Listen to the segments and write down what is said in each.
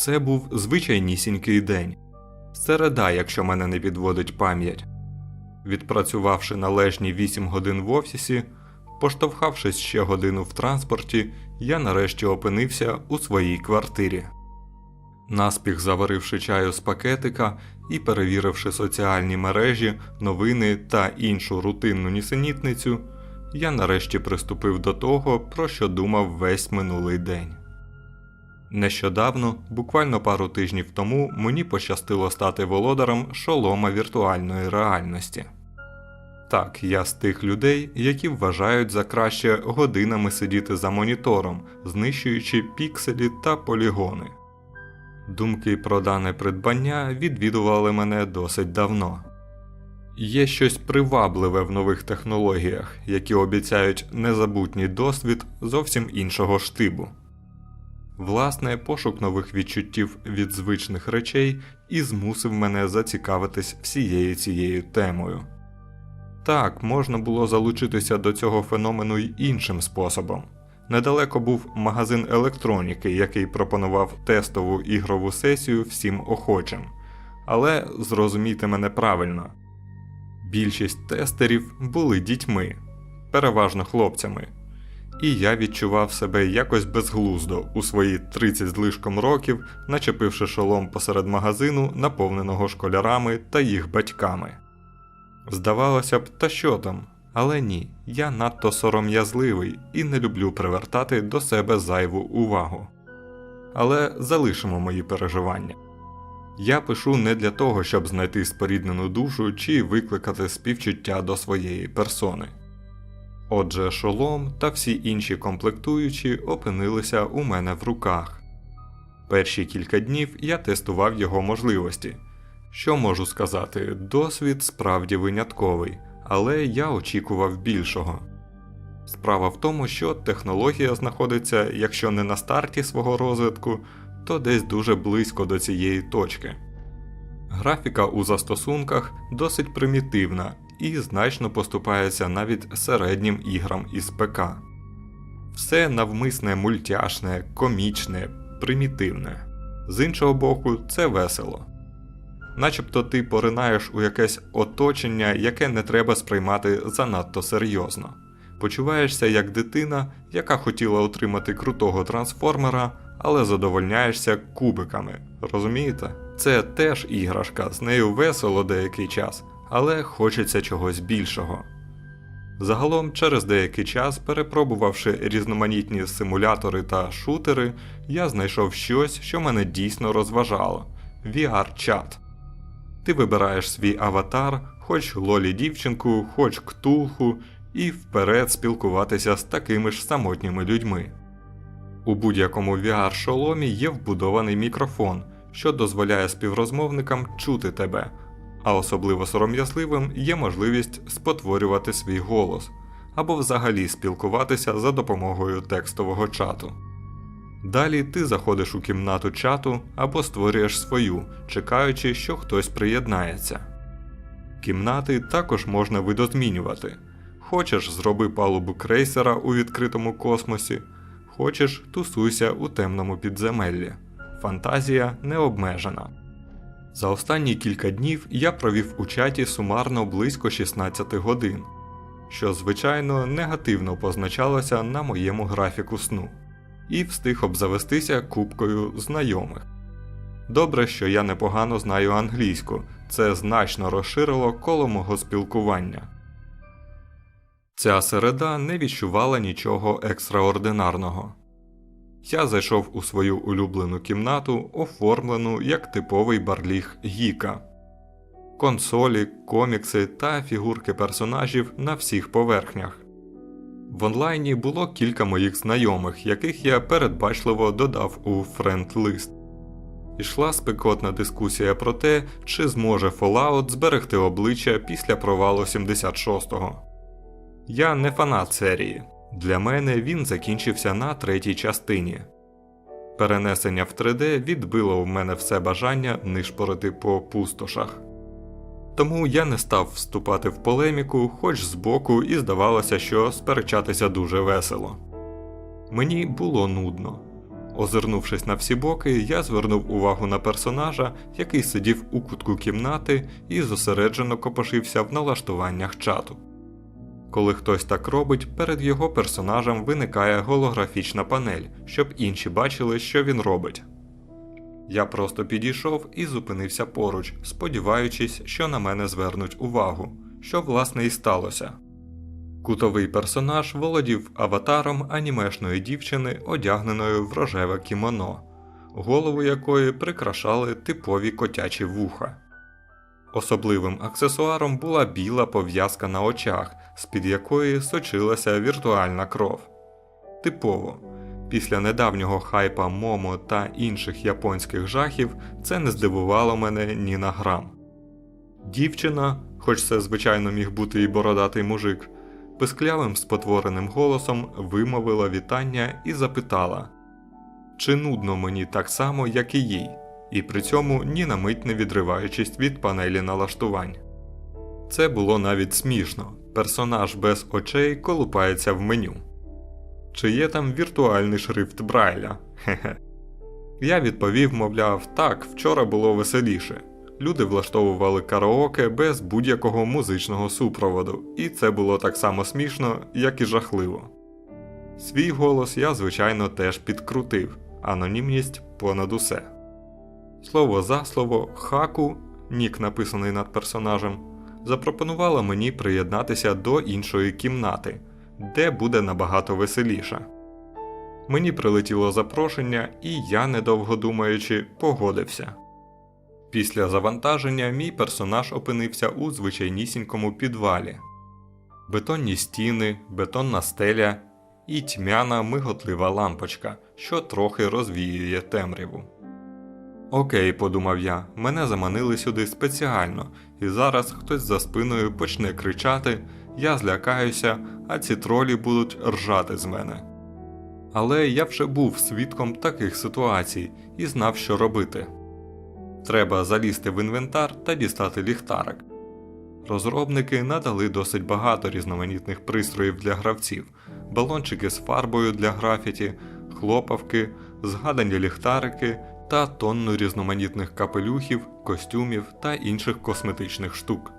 Це був звичайнісінький день. Середа, якщо мене не підводить пам'ять. Відпрацювавши належні 8 годин в офісі, поштовхавшись ще годину в транспорті, я нарешті опинився у своїй квартирі. Наспіх заваривши чаю з пакетика і перевіривши соціальні мережі, новини та іншу рутинну нісенітницю, я нарешті приступив до того, про що думав весь минулий день. Нещодавно, буквально пару тижнів тому, мені пощастило стати володарем шолома віртуальної реальності. Так, я з тих людей, які вважають за краще годинами сидіти за монітором, знищуючи пікселі та полігони. Думки про дане придбання відвідували мене досить давно. Є щось привабливе в нових технологіях, які обіцяють незабутній досвід зовсім іншого штибу. Власне, пошук нових відчуттів від звичних речей і змусив мене зацікавитись всією цією темою. Так, можна було залучитися до цього феномену й іншим способом. Недалеко був магазин електроніки, який пропонував тестову ігрову сесію всім охочим. Але зрозумійте мене правильно, більшість тестерів були дітьми, переважно хлопцями, і я відчував себе якось безглуздо у свої 30 з лишком років, начепивши шолом посеред магазину, наповненого школярами та їх батьками. Здавалося б, та що там? Але ні, я надто сором'язливий і не люблю привертати до себе зайву увагу. Але залишимо мої переживання. Я пишу не для того, щоб знайти споріднену душу чи викликати співчуття до своєї персони. Отже, шолом та всі інші комплектуючі опинилися у мене в руках. Перші кілька днів я тестував його можливості. Що можу сказати, досвід справді винятковий, але я очікував більшого. Справа в тому, що технологія знаходиться, якщо не на старті свого розвитку, то десь дуже близько до цієї точки. Графіка у застосунках досить примітивна і значно поступається навіть середнім іграм із ПК. Все навмисне мультяшне, комічне, примітивне. З іншого боку, це весело. Начебто ти поринаєш у якесь оточення, яке не треба сприймати занадто серйозно. Почуваєшся як дитина, яка хотіла отримати крутого трансформера, але задовольняєшся кубиками. Розумієте? Це теж іграшка, з нею весело деякий час, але хочеться чогось більшого. Загалом, через деякий час, перепробувавши різноманітні симулятори та шутери, я знайшов щось, що мене дійсно розважало VR-чат. Ти вибираєш свій аватар, хоч лолі дівчинку, хоч ктулху, і вперед спілкуватися з такими ж самотніми людьми. У будь-якому VR-шоломі є вбудований мікрофон, що дозволяє співрозмовникам чути тебе, а особливо сором'язливим є можливість спотворювати свій голос або взагалі спілкуватися за допомогою текстового чату. Далі ти заходиш у кімнату чату або створюєш свою, чекаючи, що хтось приєднається. Кімнати також можна видозмінювати. Хочеш зроби палубу крейсера у відкритому космосі, хочеш тусуйся у темному підземеллі. Фантазія не обмежена. За останні кілька днів я провів у чаті сумарно близько 16 годин, що звичайно негативно позначалося на моєму графіку сну, і встиг обзавестися купкою знайомих. Добре, що я непогано знаю англійську, це значно розширило коло мого спілкування. Ця середа не відчувала нічого екстраординарного. Я зайшов у свою улюблену кімнату, оформлену як типовий барліг Гіка. Консолі, комікси та фігурки персонажів на всіх поверхнях. В онлайні було кілька моїх знайомих, яких я передбачливо додав у френд-лист. Ішла спекотна дискусія про те, чи зможе Fallout зберегти обличчя після провалу 76-го. Я не фанат серії. Для мене він закінчився на третій частині. Перенесення в 3D відбило в мене все бажання нишпорити по пустошах. Тому я не став вступати в полеміку, хоч збоку, і здавалося, що сперечатися дуже весело. Мені було нудно. Озирнувшись на всі боки, я звернув увагу на персонажа, який сидів у кутку кімнати і зосереджено копошився в налаштуваннях чату. Коли хтось так робить, перед його персонажем виникає голографічна панель, щоб інші бачили, що він робить. Я просто підійшов і зупинився поруч, сподіваючись, що на мене звернуть увагу, що власне і сталося. Кутовий персонаж володів аватаром анімешної дівчини, одягненої в рожеве кімоно, голову якої прикрашали типові котячі вуха. Особливим аксесуаром була біла пов'язка на очах, з-під якої сочилася віртуальна кров. Типово, після недавнього хайпа Момо та інших японських жахів це не здивувало мене ні на грам. Дівчина, хоч це звичайно міг бути і бородатий мужик, писклявим спотвореним голосом вимовила вітання і запитала, чи нудно мені так само, як і їй, і при цьому ні на мить не відриваючись від панелі налаштувань. Це було навіть смішно. Персонаж без очей колупається в меню. Чи є там віртуальний шрифт Брайля? Хе-хе. Я відповів, мовляв, так, вчора було веселіше. Люди влаштовували караоке без будь-якого музичного супроводу, і це було так само смішно, як і жахливо. Свій голос я, звичайно, теж підкрутив, анонімність понад усе. Слово за слово, хаку, нік написаний над персонажем, запропонувала мені приєднатися до іншої кімнати, де буде набагато веселіше. Мені прилетіло запрошення, і я, недовго думаючи, погодився. Після завантаження мій персонаж опинився у звичайнісінькому підвалі. Бетонні стіни, бетонна стеля і тьмяна миготлива лампочка, що трохи розвіює темряву. Окей, подумав я, мене заманили сюди спеціально, і зараз хтось за спиною почне кричати, я злякаюся, а ці тролі будуть ржати з мене. Але я вже був свідком таких ситуацій і знав, що робити. Треба залізти в інвентар та дістати ліхтарик. Розробники надали досить багато різноманітних пристроїв для гравців, балончики з фарбою для графіті, хлопавки, згадані ліхтарики та тонну різноманітних капелюхів, костюмів та інших косметичних штук.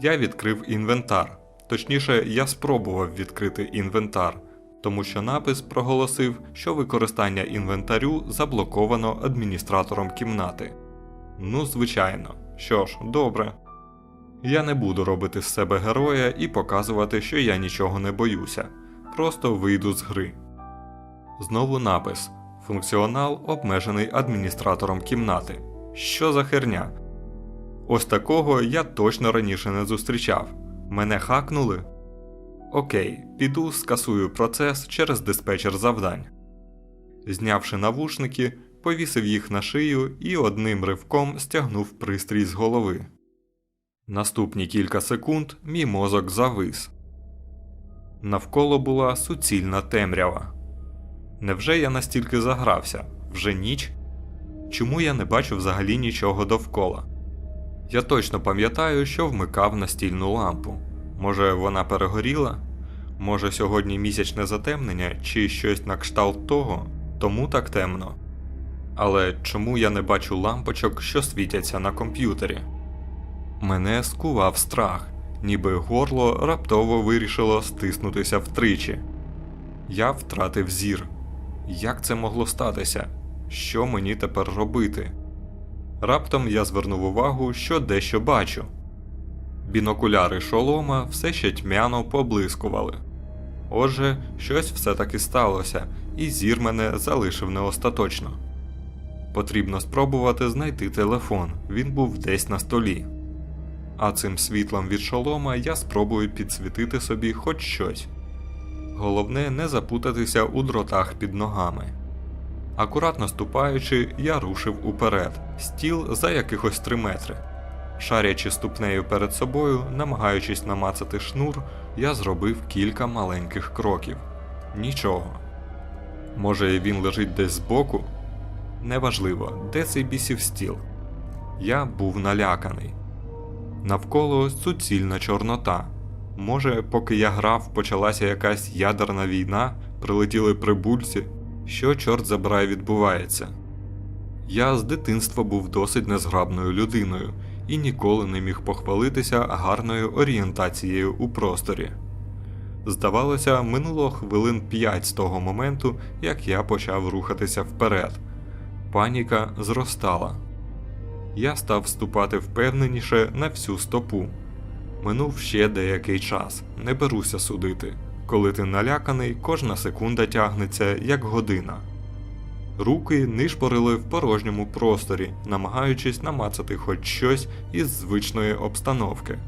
Я відкрив інвентар, точніше, я спробував відкрити інвентар, тому що напис проголосив, що використання інвентарю заблоковано адміністратором кімнати. Ну, звичайно, що ж, добре. Я не буду робити з себе героя і показувати, що я нічого не боюся, просто вийду з гри. Знову напис Функціонал обмежений адміністратором кімнати. Що за херня? Ось такого я точно раніше не зустрічав. Мене хакнули? Окей, піду скасую процес через диспетчер завдань. Знявши навушники, повісив їх на шию і одним ривком стягнув пристрій з голови. Наступні кілька секунд мій мозок завис. Навколо була суцільна темрява. Невже я настільки загрався? Вже ніч? Чому я не бачу взагалі нічого довкола? Я точно пам'ятаю, що вмикав настільну лампу. Може, вона перегоріла? Може, сьогодні місячне затемнення чи щось на кшталт того, тому так темно. Але чому я не бачу лампочок, що світяться на комп'ютері? Мене скував страх, ніби горло раптово вирішило стиснутися втричі. Я втратив зір. Як це могло статися? Що мені тепер робити? Раптом я звернув увагу, що дещо бачу. Бінокуляри шолома все ще тьмяно поблискували. Отже, щось все таки сталося, і зір мене залишив не остаточно. Потрібно спробувати знайти телефон, він був десь на столі. А цим світлом від шолома я спробую підсвітити собі хоч щось. Головне не запутатися у дротах під ногами. Акуратно ступаючи, я рушив уперед, стіл за якихось три метри. Шарячи ступнею перед собою, намагаючись намацати шнур, я зробив кілька маленьких кроків. Нічого. Може, він лежить десь збоку? Неважливо, де цей бісів стіл. Я був наляканий. Навколо суцільна чорнота. Може, поки я грав, почалася якась ядерна війна, прилетіли прибульці. що чорт забирай відбувається. Я з дитинства був досить незграбною людиною і ніколи не міг похвалитися гарною орієнтацією у просторі. Здавалося, минуло хвилин п'ять з того моменту, як я почав рухатися вперед. Паніка зростала. Я став вступати впевненіше на всю стопу. Минув ще деякий час, не беруся судити. Коли ти наляканий, кожна секунда тягнеться як година. Руки нишпорили в порожньому просторі, намагаючись намацати хоч щось із звичної обстановки.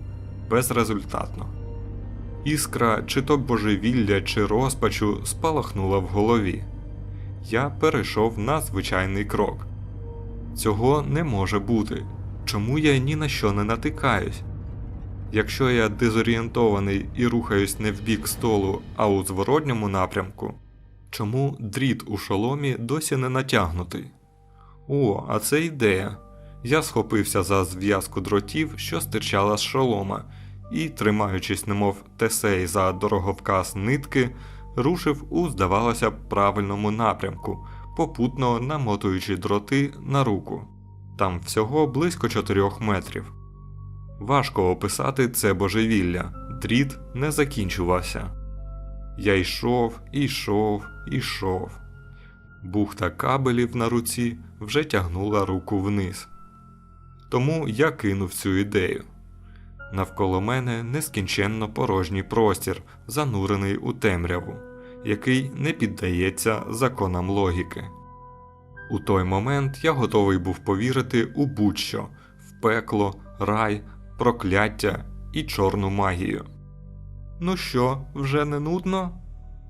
Безрезультатно. Іскра, чи то божевілля, чи розпачу спалахнула в голові. Я перейшов на звичайний крок. Цього не може бути. Чому я ні на що не натикаюсь? Якщо я дезорієнтований і рухаюсь не в бік столу, а у зворотньому напрямку, чому дріт у шоломі досі не натягнутий? О, а це ідея. Я схопився за зв'язку дротів, що стирчала з шолома, і, тримаючись, немов тесей за дороговказ нитки, рушив у, здавалося правильному напрямку, попутно намотуючи дроти на руку. Там всього близько 4 метрів. Важко описати це божевілля, дріт не закінчувався. Я йшов, йшов, йшов. Бухта кабелів на руці вже тягнула руку вниз. Тому я кинув цю ідею. Навколо мене нескінченно порожній простір, занурений у темряву, який не піддається законам логіки. У той момент я готовий був повірити у будь-що в пекло, рай, прокляття і чорну магію. Ну що, вже не нудно?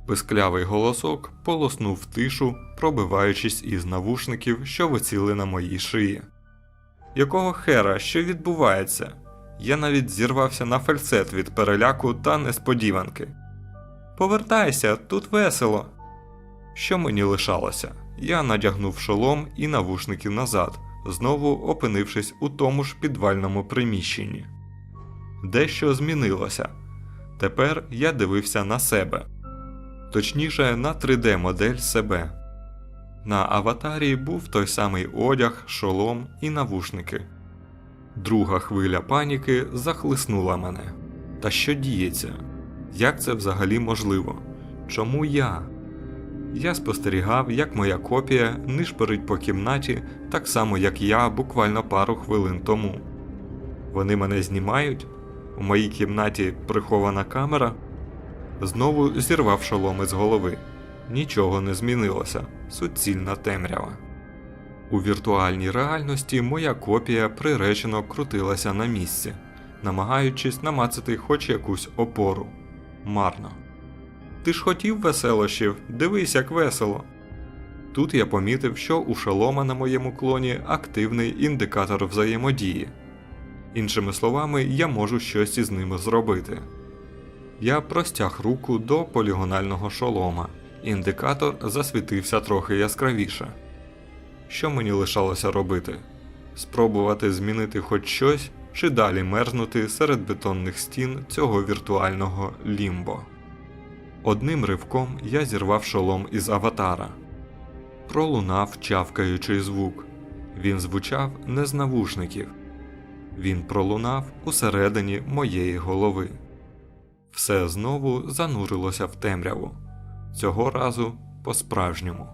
Писклявий голосок полоснув тишу, пробиваючись із навушників, що висіли на моїй шиї. Якого хера, що відбувається? Я навіть зірвався на фальцет від переляку та несподіванки. Повертайся, тут весело. Що мені лишалося? Я надягнув шолом і навушники назад, знову опинившись у тому ж підвальному приміщенні. Дещо змінилося. Тепер я дивився на себе, точніше, на 3D-модель себе. На аватарі був той самий одяг, шолом і навушники. Друга хвиля паніки захлиснула мене. Та що діється? Як це взагалі можливо? Чому я? Я спостерігав, як моя копія нишпорить по кімнаті так само, як я буквально пару хвилин тому. Вони мене знімають? У моїй кімнаті прихована камера? Знову зірвав шолом із голови. Нічого не змінилося, суцільна темрява. У віртуальній реальності моя копія приречено крутилася на місці, намагаючись намацати хоч якусь опору. Марно. Ти ж хотів веселощів, дивись, як весело. Тут я помітив, що у шолома на моєму клоні активний індикатор взаємодії. Іншими словами, я можу щось із ними зробити. Я простяг руку до полігонального шолома. Індикатор засвітився трохи яскравіше. Що мені лишалося робити? Спробувати змінити хоч щось чи далі мерзнути серед бетонних стін цього віртуального лімбо. Одним ривком я зірвав шолом із аватара. Пролунав чавкаючий звук. Він звучав не з навушників. Він пролунав усередині моєї голови. Все знову занурилося в темряву. Цього разу по-справжньому.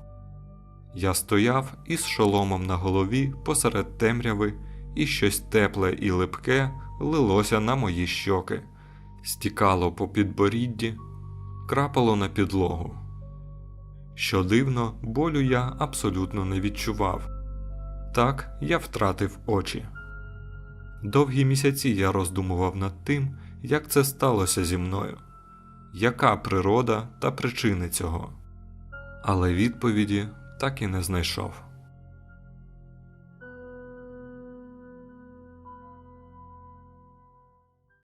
Я стояв із шоломом на голові посеред темряви, і щось тепле і липке лилося на мої щоки, стікало по підборідді, крапало на підлогу. Що дивно, болю я абсолютно не відчував. Так я втратив очі. Довгі місяці я роздумував над тим, як це сталося зі мною, яка природа та причини цього. Але відповіді так і не знайшов.